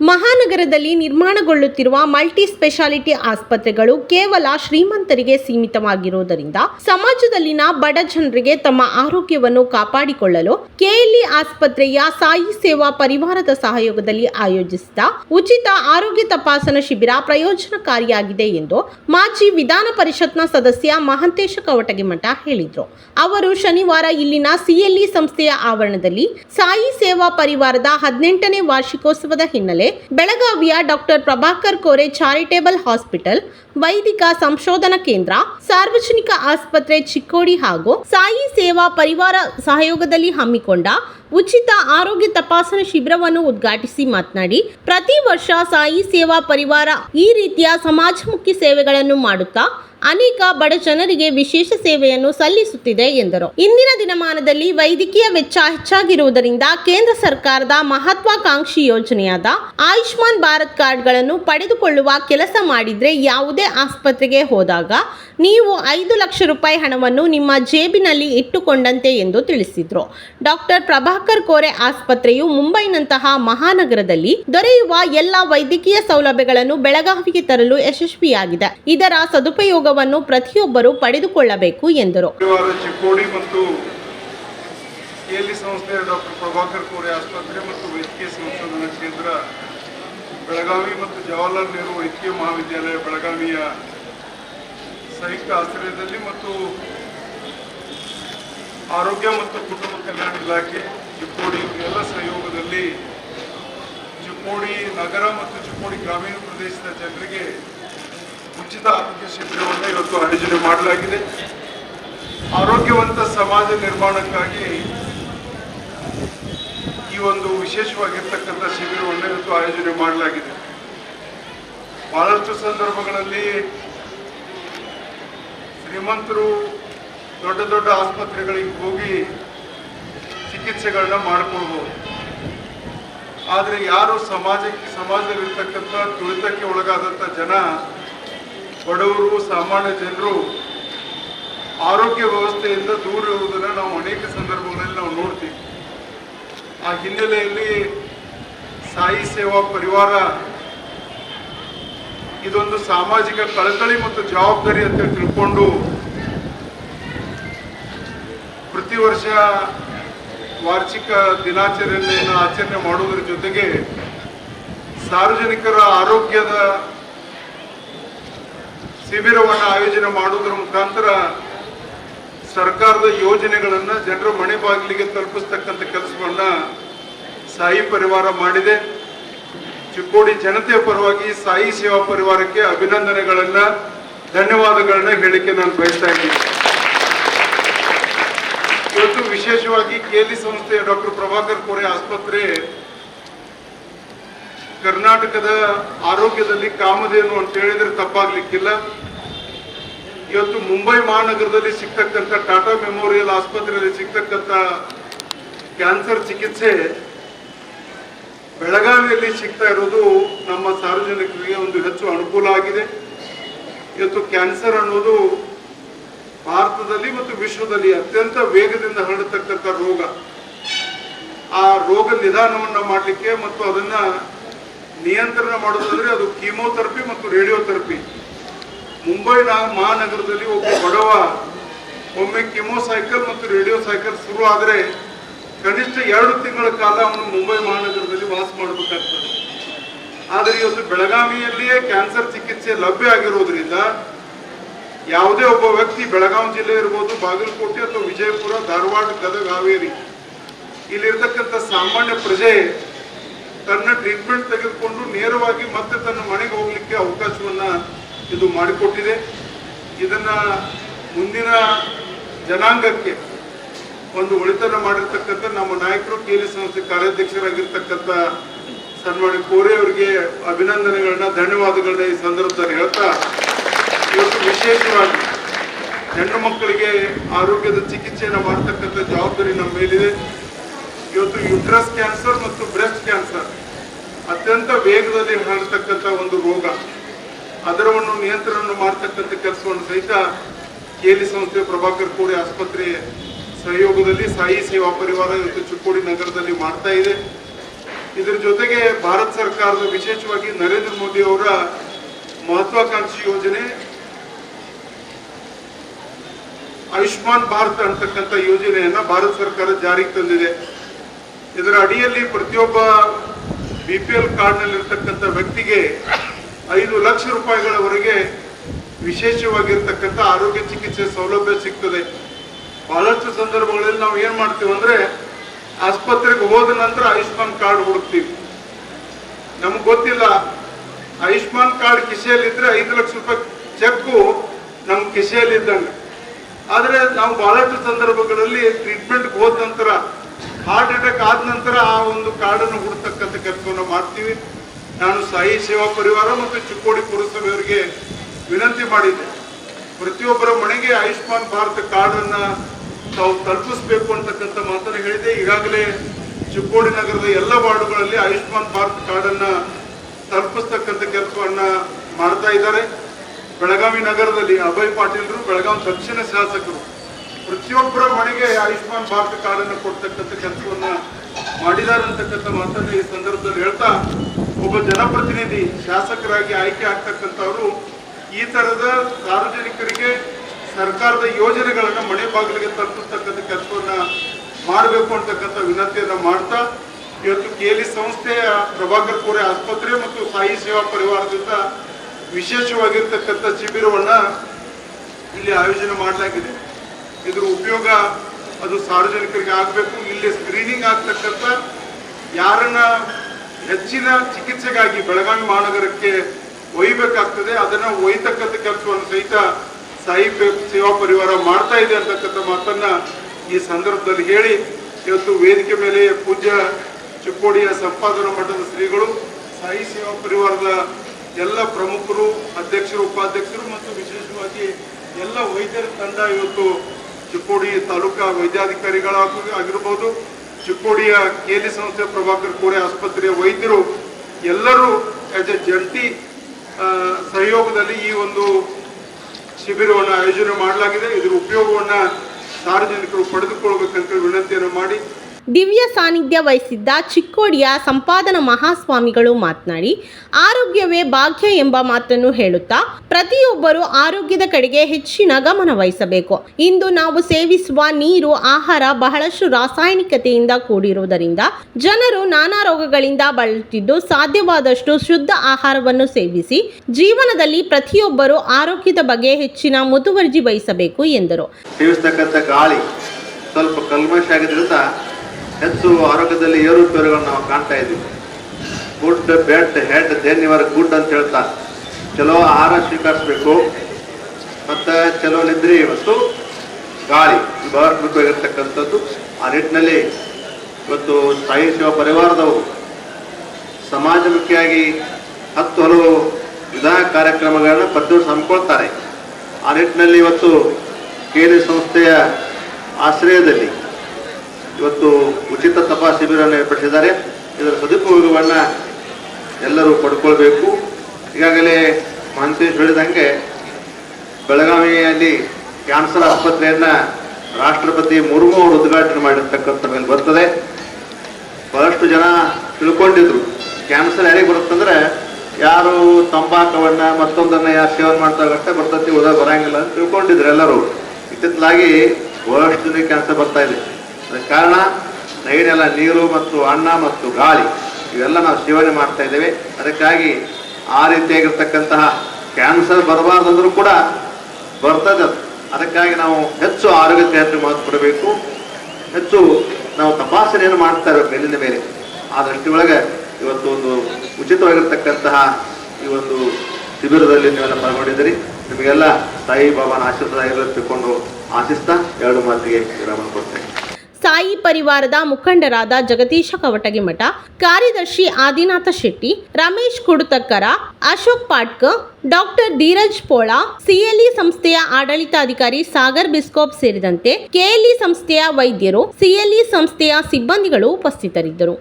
ಮಹಾನಗರದಲ್ಲಿ ನಿರ್ಮಾಣಗೊಳ್ಳುತ್ತಿರುವ multi speciality ಆಸ್ಪತ್ರೆಗಳು ಕೇವಲ ಶ್ರೀಮಂತರಿಗೆ ಸೀಮಿತವಾಗಿರುವುದರಿಂದ ಸಮಾಜದಲ್ಲಿನ ಬಡ ಜನರಿಗೆ ತಮ್ಮ ಆರೋಗ್ಯವನ್ನು ಕಾಪಾಡಿಕೊಳ್ಳಲು ಕೆಎಲ್ಇ ಆಸ್ಪತ್ರೆಯ ಸಾಯಿ ಸೇವಾ ಪರಿವಾರದ ಸಹಯೋಗದಲ್ಲಿ ಆಯೋಜಿಸಿದ ಉಚಿತ ಆರೋಗ್ಯ ತಪಾಸಣಾ ಶಿಬಿರ ಪ್ರಯೋಜನಕಾರಿಯಾಗಿದೆ ಎಂದು ಮಾಜಿ ವಿಧಾನ ಪರಿಷತ್ನ ಸದಸ್ಯ ಮಹಂತೇಶ ಕವಟಗಿಮಠ ಹೇಳಿದರು. ಅವರು ಶನಿವಾರ ಇಲ್ಲಿನ ಸಿಎಲ್ಇ ಸಂಸ್ಥೆಯ ಆವರಣದಲ್ಲಿ ಸಾಯಿ ಸೇವಾ ಪರಿವಾರದ ಹದಿನೆಂಟನೇ ವಾರ್ಷಿಕೋತ್ಸವದ ಹಿನ್ನೆಲೆ ಬೆಳಗಾವಿಯ doctor Prabhakar Kore charitable hospital, ವೈದಿಕ ಸಂಶೋಧನಾ ಕೇಂದ್ರ, ಸಾರ್ವಜನಿಕ ಆಸ್ಪತ್ರೆ ಚಿಕ್ಕೋಡಿ ಹಾಗೂ ಸಾಯಿ ಸೇವಾ ಪರಿವಾರ ಸಹಯೋಗದಲ್ಲಿ ಹಮ್ಮಿಕೊಂಡ ಉಚಿತ ಆರೋಗ್ಯ ತಪಾಸಣಾ ಶಿಬಿರವನ್ನು ಉದ್ಘಾಟಿಸಿ ಮಾತನಾಡಿ, ಪ್ರತಿ ವರ್ಷ ಸಾಯಿ ಸೇವಾ ಪರಿವಾರ ಈ ರೀತಿಯ ಸಮಾಜಮುಖಿ ಸೇವೆಗಳನ್ನು ಮಾಡುತ್ತಾ ಅನೇಕ ಬಡ ಜನರಿಗೆ ವಿಶೇಷ ಸೇವೆಯನ್ನು ಸಲ್ಲಿಸುತ್ತಿದೆ ಎಂದರು. ಇಂದಿನ ದಿನಮಾನದಲ್ಲಿ ವೈದ್ಯಕೀಯ ವೆಚ್ಚ ಹೆಚ್ಚಾಗಿರುವುದರಿಂದ ಕೇಂದ್ರ ಸರ್ಕಾರದ ಮಹತ್ವಾಕಾಂಕ್ಷಿ ಯೋಜನೆಯಾದ ಆಯುಷ್ಮಾನ್ ಭಾರತ್ ಕಾರ್ಡ್ಗಳನ್ನು ಪಡೆದುಕೊಳ್ಳುವ ಕೆಲಸ ಮಾಡಿದ್ರೆ ಯಾವುದೇ ಆಸ್ಪತ್ರೆಗೆ ಹೋದಾಗ ನೀವು ಐದು ಲಕ್ಷ ರೂಪಾಯಿ ಹಣವನ್ನು ನಿಮ್ಮ ಜೇಬಿನಲ್ಲಿ ಇಟ್ಟುಕೊಂಡಂತೆ ಎಂದು ತಿಳಿಸಿದರು. ಡಾಕ್ಟರ್ ಪ್ರಭಾಕರ್ ಕೋರೆ ಆಸ್ಪತ್ರೆಯು ಮುಂಬೈನಂತಹ ಮಹಾನಗರದಲ್ಲಿ ದೊರೆಯುವ ಎಲ್ಲ ವೈದ್ಯಕೀಯ ಸೌಲಭ್ಯಗಳನ್ನು ಬೆಳಗಾವಿಗೆ ತರಲು ಯಶಸ್ವಿಯಾಗಿದೆ. ಇದರ ಸದುಪಯೋಗವನ್ನು ಪ್ರತಿಯೊಬ್ಬರು ಪಡೆದುಕೊಳ್ಳಬೇಕು ಎಂದರು. ಚಿಕ್ಕೋಡಿ ಮತ್ತು ಕೆಎಲ್ಇ ಸಂಸ್ಥೆಯ ಡಾಕ್ಟರ್ ಪ್ರಭಾಕರ್ ಕೋರೆ ಆಸ್ಪತ್ರೆ ಮತ್ತು ವೈದ್ಯಕೀಯ ಸಂಶೋಧನಾ ಕೇಂದ್ರ ಬೆಳಗಾವಿ ಮತ್ತು ಜವಾಹರ್ಲಾಲ್ ನೆಹರು ವೈದ್ಯಕೀಯ ಮಹಾವಿದ್ಯಾಲಯ ಬೆಳಗಾವಿಯ ಸಂಯುಕ್ತ ಆಶ್ರಯದಲ್ಲಿ ಮತ್ತು ಆರೋಗ್ಯ ಮತ್ತು ಕುಟುಂಬ ಕಲ್ಯಾಣ ಇಲಾಖೆ, ಚಿಕ್ಕೋಡಿ ಎಲ್ಲ ಸಹಯೋಗದಲ್ಲಿ ಚಿಕ್ಕೋಡಿ ನಗರ ಮತ್ತು ಚಿಕ್ಕೋಡಿ ಗ್ರಾಮೀಣ ಪ್ರದೇಶದ ಜನರಿಗೆ ಉಚಿತ ಆರೋಗ್ಯ ಶಿಬಿರವನ್ನು ಇವತ್ತು ಆಯೋಜನೆ ಮಾಡಲಾಗಿದೆ. ಆರೋಗ್ಯವಂತ ಸಮಾಜ ನಿರ್ಮಾಣಕ್ಕಾಗಿ ಈ ಒಂದು ವಿಶೇಷವಾಗಿರ್ತಕ್ಕಂಥ ಶಿಬಿರವನ್ನು ಇವತ್ತು ಆಯೋಜನೆ ಮಾಡಲಾಗಿದೆ. ಬಹಳಷ್ಟು ಸಂದರ್ಭಗಳಲ್ಲಿ ಶ್ರೀಮಂತರು ದೊಡ್ಡ ದೊಡ್ಡ ಆಸ್ಪತ್ರೆಗಳಿಗೆ ಹೋಗಿ ಚಿಕಿತ್ಸೆಗಳನ್ನ ಮಾಡ್ಕೊಳ್ಬೋದು. ಆದರೆ ಯಾರು ಸಮಾಜಕ್ಕೆ ಸಮಾಜದಲ್ಲಿರ್ತಕ್ಕಂಥ ತುಳಿತಕ್ಕೆ ಒಳಗಾದಂಥ ಜನ ಬಡವರು, ಸಾಮಾನ್ಯ ಜನರು ಆರೋಗ್ಯ ವ್ಯವಸ್ಥೆಯಿಂದ ದೂರ ಇರುವುದನ್ನು ನಾವು ಅನೇಕ ಸಂದರ್ಭಗಳಲ್ಲಿ ನಾವು ನೋಡ್ತೀವಿ. ಆ ಹಿನ್ನೆಲೆಯಲ್ಲಿ ಸಾಯಿ ಸೇವಾ ಪರಿವಾರ ಇದೊಂದು ಸಾಮಾಜಿಕ ಕಳಕಳಿ ಮತ್ತು ಜವಾಬ್ದಾರಿ ಅಂತ ತಿಳ್ಕೊಂಡು ಪ್ರತಿ ವರ್ಷ ವಾರ್ಷಿಕ ದಿನಾಚರಣೆಯನ್ನು ಆಚರಣೆ ಮಾಡುವುದರ ಜೊತೆಗೆ ಸಾರ್ವಜನಿಕರ ಆರೋಗ್ಯದ ಶಿಬಿರವನ್ನು ಆಯೋಜನೆ ಮಾಡುವುದರ ಮುಖಾಂತರ ಸರ್ಕಾರದ ಯೋಜನೆಗಳನ್ನು ಜನರ ಮನೆ ಬಾಗಿಲಿಗೆ ತಲುಪಿಸ್ತಕ್ಕಂಥ ಕೆಲಸವನ್ನ ಸಾಯಿ ಪರಿವಾರ ಮಾಡಿದೆ. ಚಿಕ್ಕೋಡಿ ಜನತೆಯ ಪರವಾಗಿ ಸಾಯಿ ಸೇವಾ ಪರಿವಾರಕ್ಕೆ ಅಭಿನಂದನೆಗಳನ್ನ, ಧನ್ಯವಾದಗಳನ್ನ ಹೇಳಿಕೆ ನಾನು ಬಯಸ್ತಾ ಇದ್ದೀನಿ. ಇವತ್ತು ವಿಶೇಷವಾಗಿ ಕೇಲಿ ಸಂಸ್ಥೆಯ ಡಾಕ್ಟರ್ ಪ್ರಭಾಕರ್ ಕೋರೆ ಆಸ್ಪತ್ರೆ ಕರ್ನಾಟಕದ ಆರೋಗ್ಯದಲ್ಲಿ ಕಾಮಧೇನು ಅಂತ ಹೇಳಿದ್ರೆ ತಪ್ಪಾಗ್ಲಿಕ್ಕಿಲ್ಲ. ಇವತ್ತು ಮುಂಬೈ ಮಹಾನಗರದಲ್ಲಿ ಸಿಗ್ತಕ್ಕಂಥ ಟಾಟಾ ಮೆಮೋರಿಯಲ್ ಆಸ್ಪತ್ರೆಯಲ್ಲಿ ಸಿಗ್ತಕ್ಕಂಥ ಕ್ಯಾನ್ಸರ್ ಚಿಕಿತ್ಸೆ ಬೆಳಗಾವಿಯಲ್ಲಿ ಸಿಗ್ತಾ ಇರೋದು ನಮ್ಮ ಸಾರ್ವಜನಿಕರಿಗೆ ಒಂದು ಹೆಚ್ಚು ಅನುಕೂಲ ಆಗಿದೆ. ಇವತ್ತು ಕ್ಯಾನ್ಸರ್ ಅನ್ನೋದು ಭಾರತದಲ್ಲಿ ಮತ್ತು ವಿಶ್ವದಲ್ಲಿ ಅತ್ಯಂತ ವೇಗದಿಂದ ಹರಡತಕ್ಕಂಥ ರೋಗ. ಆ ರೋಗ ನಿಧಾನವನ್ನು ಮಾಡಲಿಕ್ಕೆ ಮತ್ತು ಅದನ್ನ ನಿಯಂತ್ರಣ ಮಾಡೋದಾದ್ರೆ ಅದು ಕೀಮೋಥೆರಪಿ ಮತ್ತು ರೇಡಿಯೋಥೆರಪಿ. ಮುಂಬೈನ ಮಹಾನಗರದಲ್ಲಿ ಒಬ್ಬ ಬಡವ, ಒಮ್ಮೆ ಕಿಮೋಸೈಕಲ್ ಮತ್ತು ರೇಡಿಯೋ ಸೈಕಲ್ ಶುರು ಆದರೆ ಕನಿಷ್ಠ ಎರಡು ತಿಂಗಳ ಕಾಲ ಅವನು ಮುಂಬೈ ಮಹಾನಗರದಲ್ಲಿ ವಾಸ ಮಾಡಬೇಕಾಗ್ತದೆ. ಆದರೆ ಇವತ್ತು ಬೆಳಗಾವಿಯಲ್ಲಿಯೇ ಕ್ಯಾನ್ಸರ್ ಚಿಕಿತ್ಸೆ ಲಭ್ಯ ಆಗಿರೋದ್ರಿಂದ ಯಾವುದೇ ಒಬ್ಬ ವ್ಯಕ್ತಿ ಬೆಳಗಾವಿ ಜಿಲ್ಲೆ ಇರ್ಬೋದು, ಬಾಗಲಕೋಟೆ ಅಥವಾ ವಿಜಯಪುರ, ಧಾರವಾಡ, ಗದಗ, ಹಾವೇರಿ, ಇಲ್ಲಿರ್ತಕ್ಕಂಥ ಸಾಮಾನ್ಯ ಪ್ರಜೆ ತನ್ನ ಟ್ರೀಟ್ಮೆಂಟ್ ತೆಗೆದುಕೊಂಡು ನೇರವಾಗಿ ಮತ್ತೆ ತನ್ನ ಮನೆಗೆ ಹೋಗ್ಲಿಕ್ಕೆ ಅವಕಾಶವನ್ನ ಇದು ಮಾಡಿಕೊಟ್ಟಿದೆ. ಇದನ್ನ ಮುಂದಿನ ಜನಾಂಗಕ್ಕೆ ಒಂದು ಒಳಿತನ ಮಾಡಿರ್ತಕ್ಕಂಥ ನಮ್ಮ ನಾಯಕರು ಕೇಲಿ ಸಂಸ್ಥೆ ಕಾರ್ಯಾಧ್ಯಕ್ಷರಾಗಿರ್ತಕ್ಕಂಥ ಸನ್ಮಾನ್ಯ ಕೋರೆ ಅವರಿಗೆ ಅಭಿನಂದನೆಗಳನ್ನ, ಧನ್ಯವಾದಗಳನ್ನ ಈ ಸಂದರ್ಭದಲ್ಲಿ ಹೇಳ್ತಾ ಇವತ್ತು ವಿಶೇಷವಾಗಿ ಹೆಣ್ಣು ಮಕ್ಕಳಿಗೆ ಆರೋಗ್ಯದ ಚಿಕಿತ್ಸೆಯನ್ನು ಮಾಡತಕ್ಕಂಥ ಜವಾಬ್ದಾರಿ ನಮ್ಮ ಮೇಲಿದೆ. ಇವತ್ತು ಯುಟ್ರಸ್ ಕ್ಯಾನ್ಸರ್ ಮತ್ತು ಬ್ರೆಸ್ಟ್ ಕ್ಯಾನ್ಸರ್ ಅತ್ಯಂತ ವೇಗದಲ್ಲಿ ಹರಡ್ತಕ್ಕಂಥ ಒಂದು ರೋಗ. ಅದರವನ್ನು ನಿಯಂತ್ರಣ ಮಾಡತಕ್ಕಂಥ ಕೆಲಸವನ್ನು ಸಹಿತ ಕೇಲಿ ಸಂಸ್ಥೆ ಪ್ರಭಾಕರ್ ಕೋಡಿ ಆಸ್ಪತ್ರೆ ಸಹಯೋಗದಲ್ಲಿ ಸಾಯಿ ಸೇವಾ ಪರಿವಾರ ಇವತ್ತು ಚಿಕ್ಕೋಡಿ ನಗರದಲ್ಲಿ ಮಾಡ್ತಾ ಇದೆ. ಇದರ ಜೊತೆಗೆ ಭಾರತ ಸರ್ಕಾರದ ವಿಶೇಷವಾಗಿ ನರೇಂದ್ರ ಮೋದಿ ಅವರ ಮಹತ್ವಾಕಾಂಕ್ಷಿ ಯೋಜನೆ, ಆಯುಷ್ಮಾನ್ ಭಾರತ್ ಅಂತಕ್ಕಂಥ ಯೋಜನೆಯನ್ನ ಭಾರತ ಸರ್ಕಾರ ಜಾರಿಗೆ ತಂದಿದೆ. ಇದರ ಅಡಿಯಲ್ಲಿ ಪ್ರತಿಯೊಬ್ಬ ಬಿ ಪಿ ಎಲ್ ಕಾರ್ಡ್ನಲ್ಲಿರ್ತಕ್ಕಂಥ ವ್ಯಕ್ತಿಗೆ ಐದು ಲಕ್ಷ ರೂಪಾಯಿಗಳವರೆಗೆ ವಿಶೇಷವಾಗಿರ್ತಕ್ಕಂಥ ಆರೋಗ್ಯ ಚಿಕಿತ್ಸೆ ಸೌಲಭ್ಯ ಸಿಗ್ತದೆ. ಬಹಳಷ್ಟು ಸಂದರ್ಭಗಳಲ್ಲಿ ನಾವು ಏನು ಮಾಡ್ತೀವಿ ಅಂದ್ರೆ ಆಸ್ಪತ್ರೆಗೆ ಹೋದ ನಂತರ ಆಯುಷ್ಮಾನ್ ಕಾರ್ಡ್ ಹುಡುಕ್ತೀವಿ. ನಮ್ಗೆ ಗೊತ್ತಿಲ್ಲ, ಆಯುಷ್ಮಾನ್ ಕಾರ್ಡ್ ಕಿಸೆಯಲ್ಲಿ ಇದ್ರೆ ಐದು ಲಕ್ಷ ರೂಪಾಯಿ ಚೆಕ್ಕು ನಮ್ಮ ಕಿಸೆಯಲ್ಲಿ ಇದ್ದಂಗೆ ಆದ್ರೆ ನಾವು ಬಹಳಷ್ಟು ಸಂದರ್ಭಗಳಲ್ಲಿ ಟ್ರೀಟ್ಮೆಂಟ್ ಹೋದ ನಂತರ ಹಾರ್ಟ್ ಅಟ್ಯಾಕ್ ಆದ ನಂತರ ಆ ಒಂದು ಕಾರ್ಡನ್ನು ಹುಡ್ತಕ್ಕಂಥ ಕೆಲಸವನ್ನು ಮಾಡ್ತೀವಿ. ನಾನು ಸಾಯಿ ಸೇವಾ ಪರಿವಾರ ಮತ್ತು ಚಿಕ್ಕೋಡಿ ಪುರಸಭೆಯವರಿಗೆ ವಿನಂತಿ ಮಾಡಿದ್ದೆ ಪ್ರತಿಯೊಬ್ಬರ ಮನೆಗೆ ಆಯುಷ್ಮಾನ್ ಭಾರತ ಕಾರ್ಡನ್ನು ತಾವು ತಲುಪಿಸ್ಬೇಕು ಅಂತಕ್ಕಂಥ ಮಾತನ್ನು ಹೇಳಿದೆ. ಈಗಾಗಲೇ ಚಿಕ್ಕೋಡಿ ನಗರದ ಎಲ್ಲ ವಾರ್ಡ್ಗಳಲ್ಲಿ ಆಯುಷ್ಮಾನ್ ಭಾರತ್ ಕಾರ್ಡನ್ನು ತಲುಪಿಸ್ತಕ್ಕಂಥ ಕೆಲಸವನ್ನು ಮಾಡ್ತಾ ಇದ್ದಾರೆ. ಬೆಳಗಾವಿ ನಗರದಲ್ಲಿ ಅಭಯ್ ಪಾಟೀಲ್ರು ಬೆಳಗಾವಿ ದಕ್ಷಿಣ ಶಾಸಕರು. ಪ್ರತಿಯೊಬ್ಬರ ಮನೆಗೆ ಆಯುಷ್ಮಾನ್ ಭಾರತ ಕಾರ್ಡ್ ಅನ್ನು ಕೊಡ್ತಕ್ಕಂಥ ಕೆಲಸವನ್ನ ಮಾಡಿದ್ದಾರೆ ಅಂತಕ್ಕಂಥ ಮಾತನ್ನ ಈ ಸಂದರ್ಭದಲ್ಲಿ ಹೇಳ್ತಾ ಒಬ್ಬ ಜನಪ್ರತಿನಿಧಿ ಶಾಸಕರಾಗಿ ಆಯ್ಕೆ ಆಗ್ತಕ್ಕಂಥವ್ರು ಈ ತರದ ಸಾರ್ವಜನಿಕರಿಗೆ ಸರ್ಕಾರದ ಯೋಜನೆಗಳನ್ನ ಮನೆ ಬಾಗಿಲಿಗೆ ತಲುಪಿಸ್ತಕ್ಕಂಥ ಕೆಲಸವನ್ನ ಮಾಡಬೇಕು ಅಂತಕ್ಕಂಥ ವಿನಂತಿಯನ್ನ ಮಾಡ್ತಾ ಇವತ್ತು ಕೇಲಿ ಸಂಸ್ಥೆಯ ಪ್ರಭಾಕರ್ ಕೋರೆ ಆಸ್ಪತ್ರೆ ಮತ್ತು ಸಾಯಿ ಸೇವಾ ಪರಿವಾರದಿಂದ ವಿಶೇಷವಾಗಿರ್ತಕ್ಕಂಥ ಶಿಬಿರವನ್ನ ಇಲ್ಲಿ ಆಯೋಜನೆ ಮಾಡಲಾಗಿದೆ. ಇದ್ರ ಉಪಯೋಗ ಅದು ಸಾರ್ವಜನಿಕರಿಗೆ ಆಗಬೇಕು. ಇಲ್ಲಿ ಸ್ಕ್ರೀನಿಂಗ್ ಆಗ್ತಕ್ಕಂಥ ಯಾರನ್ನ ಹೆಚ್ಚಿನ ಚಿಕಿತ್ಸೆಗಾಗಿ ಬೆಳಗಾವಿ ಮಹಾನಗರಕ್ಕೆ ಒಯ್ಯಬೇಕಾಗ್ತದೆ ಅದನ್ನ ಒಯ್ತಕ್ಕಂಥ ಕೆಲಸವನ್ನು ಸಹಿತ ಸಾಯಿ ಸೇವಾ ಪರಿವಾರ ಮಾಡ್ತಾ ಇದೆ ಅಂತಕ್ಕಂಥ ಮಾತನ್ನ ಈ ಸಂದರ್ಭದಲ್ಲಿ ಹೇಳಿ, ಇವತ್ತು ವೇದಿಕೆ ಮೇಲೆ ಪೂಜ್ಯ ಚಿಕ್ಕೋಡಿಯ ಸಂಪಾದನಾ ಮಠದ ಶ್ರೀಗಳು, ಸಾಯಿ ಸೇವಾ ಪರಿವಾರದ ಎಲ್ಲ ಪ್ರಮುಖರು, ಅಧ್ಯಕ್ಷರು, ಉಪಾಧ್ಯಕ್ಷರು ಮತ್ತು ವಿಶೇಷವಾಗಿ ಎಲ್ಲ ವೈದ್ಯರ ತಂಡ ಇವತ್ತು ಚಿಕ್ಕೋಡಿ ತಾಲೂಕಾ ವೈದ್ಯಾಧಿಕಾರಿಗಳಾಗ ಆಗಿರ್ಬೋದು ಚಿಕ್ಕೋಡಿಯ ಕೇಲಿ ಸಂಸ್ಥೆ ಪ್ರಭಾಕರ್ ಕೋರೆ ಆಸ್ಪತ್ರೆಯ ವೈದ್ಯರು, ಎಲ್ಲರೂ ಆಸ್ ಎ ಜಂಟಿ ಸಹಯೋಗದಲ್ಲಿ ಈ ಒಂದು ಶಿಬಿರವನ್ನು ಆಯೋಜನೆ ಮಾಡಲಾಗಿದೆ. ಇದರ ಉಪಯೋಗವನ್ನ ಸಾರ್ವಜನಿಕರು ಪಡೆದುಕೊಳ್ಳಬೇಕಂತ ವಿನಂತಿಯನ್ನು ಮಾಡಿ ದಿವ್ಯ ಸಾನ್ನಿಧ್ಯ ವಹಿಸಿದ್ದ ಚಿಕ್ಕೋಡಿಯ ಸಂಪಾದನ ಮಹಾಸ್ವಾಮಿಗಳು ಮಾತನಾಡಿ, ಆರೋಗ್ಯವೇ ಭಾಗ್ಯ ಎಂಬ ಮಾತನ್ನು ಹೇಳುತ್ತಾ, ಪ್ರತಿಯೊಬ್ಬರು ಆರೋಗ್ಯದ ಕಡೆಗೆ ಹೆಚ್ಚಿನ ಗಮನ ವಹಿಸಬೇಕು. ಇಂದು ನಾವು ಸೇವಿಸುವ ನೀರು, ಆಹಾರ ಬಹಳಷ್ಟು ರಾಸಾಯನಿಕತೆಯಿಂದ ಕೂಡಿರುವುದರಿಂದ ಜನರು ನಾನಾ ರೋಗಗಳಿಂದ ಬಳಲುತ್ತಿದ್ದು, ಸಾಧ್ಯವಾದಷ್ಟು ಶುದ್ಧ ಆಹಾರವನ್ನು ಸೇವಿಸಿ ಜೀವನದಲ್ಲಿ ಪ್ರತಿಯೊಬ್ಬರು ಆರೋಗ್ಯದ ಬಗ್ಗೆ ಹೆಚ್ಚಿನ ಮುತುವರ್ಜಿ ವಹಿಸಬೇಕು ಎಂದರು. ಸ್ವಲ್ಪ ಕಲ್ಮಶ ಹೆಚ್ಚು ಆರೋಗ್ಯದಲ್ಲಿ ಏರುಪೇರುಗಳನ್ನು ನಾವು ಕಾಣ್ತಾ ಇದ್ದೀವಿ. ಗುಡ್ ಬೆಡ್ ಹೆಡ್ ದೆನ್ ಇವರ್ ಗುಡ್ ಅಂತ ಹೇಳ್ತಾ ಚಲೋ ಆಹಾರ ಸ್ವೀಕರಿಸಬೇಕು. ಮತ್ತು ಚಲೋ ನಿದ್ರೆ ಇವತ್ತು ಗಾಳಿ. ಬಹಳ ಆ ನಿಟ್ಟಿನಲ್ಲಿ ಇವತ್ತು ಸಾಯಿ ಶಿವ ಪರಿವಾರದವರು ಸಮಾಜಮುಖಿಯಾಗಿ ಹತ್ತು ಹಲವು ವಿಧಾನ ಕಾರ್ಯಕ್ರಮಗಳನ್ನು ಪದ್ಧತಿ ಹಮ್ಮಿಕೊಳ್ತಾರೆ. ಆ ನಿಟ್ಟಿನಲ್ಲಿ ಇವತ್ತು ಕೇಂದ್ರ ಸಂಸ್ಥೆಯ ಆಶ್ರಯದಲ್ಲಿ ಇವತ್ತು ಉಚಿತ ತಪಾಸ್ ಶಿಬಿರವನ್ನು ಏರ್ಪಡಿಸಿದ್ದಾರೆ. ಇದರ ಸದುಪಯೋಗವನ್ನು ಎಲ್ಲರೂ ಪಡ್ಕೊಳ್ಬೇಕು. ಈಗಾಗಲೇ ಮಹಂತೇಶ್ ಹೇಳಿದಂಗೆ, ಬೆಳಗಾವಿಯಲ್ಲಿ ಕ್ಯಾನ್ಸರ್ ಆಸ್ಪತ್ರೆಯನ್ನ ರಾಷ್ಟ್ರಪತಿ ಮುರ್ಮು ಅವರು ಉದ್ಘಾಟನೆ ಮಾಡಿರ್ತಕ್ಕಂಥ ಮೇಲೆ ಬರ್ತದೆ. ಬಹಳಷ್ಟು ಜನ ತಿಳ್ಕೊಂಡಿದ್ರು, ಕ್ಯಾನ್ಸರ್ ಯಾರಿಗೆ ಬರುತ್ತಂದ್ರೆ ಯಾರು ತಂಬಾಕವನ್ನ ಮತ್ತೊಂದನ್ನ ಯಾರು ಸೇವನೆ ಮಾಡ್ತಾಗಷ್ಟೇ ಬರ್ತೈತಿ, ಉದಾ ಬರಂಗಿಲ್ಲ ಅಂತ ತಿಳ್ಕೊಂಡಿದ್ರು ಎಲ್ಲರೂ. ಇತ್ತಿತ್ತಲಾಗಿ ಬಹಳಷ್ಟು ಜನಕ್ಕೆ ಕ್ಯಾನ್ಸರ್ ಬರ್ತಾ ಇದೆ. ಅದಕ್ಕೆ ಕಾರಣ ನೈನೆಲ್ಲ ನೀರು ಮತ್ತು ಅನ್ನ ಮತ್ತು ಗಾಳಿ, ಇವೆಲ್ಲ ನಾವು ಸೇವನೆ ಮಾಡ್ತಾ ಇದ್ದೇವೆ. ಅದಕ್ಕಾಗಿ ಆ ರೀತಿಯಾಗಿರ್ತಕ್ಕಂತಹ ಕ್ಯಾನ್ಸರ್ ಬರಬಾರ್ದಂದ್ರೂ ಕೂಡ ಬರ್ತದೆ ಅದು. ಅದಕ್ಕಾಗಿ ನಾವು ಹೆಚ್ಚು ಆರೋಗ್ಯಕ್ಕೆ ಹೆಚ್ಚು ಮಹತ್ವ ಕೊಡಬೇಕು ಹೆಚ್ಚು ನಾವು ತಪಾಸಣೆಯನ್ನು ಮಾಡ್ತಾ ಇರಬೇಕು ಮೇಲಿನ ಮೇಲೆ. ಆ ದೃಷ್ಟಿಯೊಳಗೆ ಇವತ್ತು ಒಂದು ಉಚಿತವಾಗಿರ್ತಕ್ಕಂತಹ ಈ ಒಂದು ಶಿಬಿರದಲ್ಲಿ ನೀವೆಲ್ಲ ಪಾಲ್ಗೊಂಡಿದ್ದೀರಿ. ನಿಮಗೆಲ್ಲ ಸಾಯಿ ಬಾಬಾನ ಆಶೀರ್ವಾದ ಇರಲು ತಿಳ್ಕೊಂಡು ಆಶಿಸ್ತಾ ಎರಡು ಮಾತಿಗೆ ವಿರಾಮ ಕೊಡ್ತೇನೆ. ಸಾಯಿ ಪರಿವಾರದ ಮುಖಂಡರಾದ ಜಗದೀಶ ಕವಟಗಿಮಠ, ಕಾರ್ಯದರ್ಶಿ ಆದಿನಾಥ ಶೆಟ್ಟಿ, ರಮೇಶ್ ಕುಡುತಕ್ಕರ, ಅಶೋಕ್ ಪಾಟ್ಕ, ಡಾಕ್ಟರ್ ಧೀರಜ್ ಪೋಳ, ಸಿಎಲ್ಇ ಸಂಸ್ಥೆಯ ಆಡಳಿತಾಧಿಕಾರಿ ಸಾಗರ್ ಬಿಸ್ಕೋಪ್ ಸೇರಿದಂತೆ ಕೆಎಲ್ಇ ಸಂಸ್ಥೆಯ ವೈದ್ಯರು, ಸಿಎಲ್ಇ ಸಂಸ್ಥೆಯ ಸಿಬ್ಬಂದಿಗಳು ಉಪಸ್ಥಿತರಿದ್ದರು.